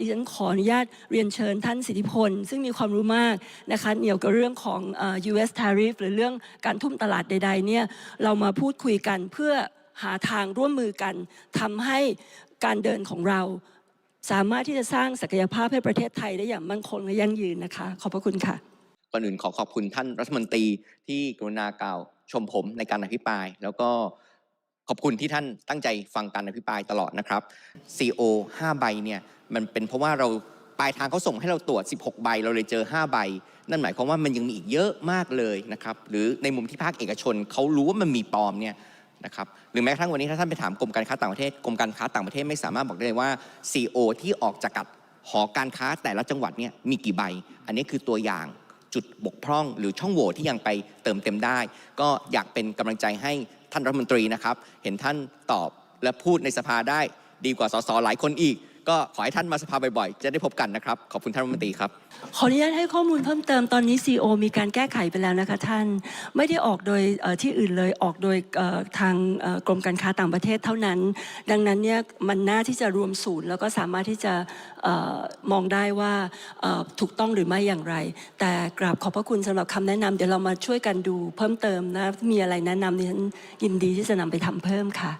ดิฉันขออนุญาตเรียนเชิญท่านสิทธิพล ซึ่งมีความรู้มากนะคะเกี่ยวกับเรื่องของ US tariff หรือเรื่องการทุ่มตลาดใดๆเนี่ยเรามาพูดคุยกันเพื่อหาทางร่วมมือกันทำให้การเดินของเรา สามารถที่จะสร้างศักยภาพให้ประเทศไทยได้อย่างมั่นคงและยั่งยืนนะคะ ขอบพระคุณค่ะก่อนอื่นขอขอบคุณท่านรัฐมนตรีที่กรุณากล่าวชมผมในการอภิปราย แล้วก็ ขอบคุณที่ท่านตั้งใจฟังการอภิปรายตลอดนะครับ CO 5 ใบเนี่ยมันเป็นเพราะว่าเราปลายทางเขาส่งให้เราตรวจ 16 ใบ เราเลยเจอ 5 ใบ นั่นหมายความว่ามันยังมีอีกเยอะมากเลยนะครับหรือในมุมที่ภาคเอกชนเขารู้ว่ามันมีปลอมเนี่ยนะครับหรือแม้กระทั่งวันนี้ถ้าท่านไปถามกรมการค้าต่างประเทศกรมการค้าต่างประเทศไม่สามารถบอกได้เลยว่า CO ที่ออกจากกัดหอการค้าแต่ละจังหวัดเนี่ยมีกี่ใบ อันนี้คือตัวอย่างจุดบกพร่องหรือช่องโหว่ที่ยังไปเติมเต็มได้ ก็อยากเป็นกำลังใจให้ ท่านรัฐมนตรีนะครับ เห็นท่านตอบและพูดในสภาได้ดีกว่าสสหลายคนอีก ก็ขอให้ท่านมาสภาบ่อยๆ จะได้พบกันนะครับ ขอบคุณท่านรัฐมนตรีครับ ขออนุญาตให้ข้อมูลเพิ่มเติมตอนนี้ CEO มีการแก้ไขไปแล้วนะคะท่าน ไม่ได้ออกโดยที่อื่นเลยออกโดยทางกรมการค้าต่างประเทศเท่านั้น ดังนั้นเนี่ยมันน่าที่จะรวมศูนย์แล้วก็สามารถที่จะมองได้ว่าถูกต้องหรือไม่อย่างไร แต่กราบขอบพระคุณสำหรับคำแนะนำเดี๋ยวเรามาช่วยกันดูเพิ่มเติมนะมีอะไรแนะนำดิฉันยินดีที่จะนำไปทำเพิ่มค่ะ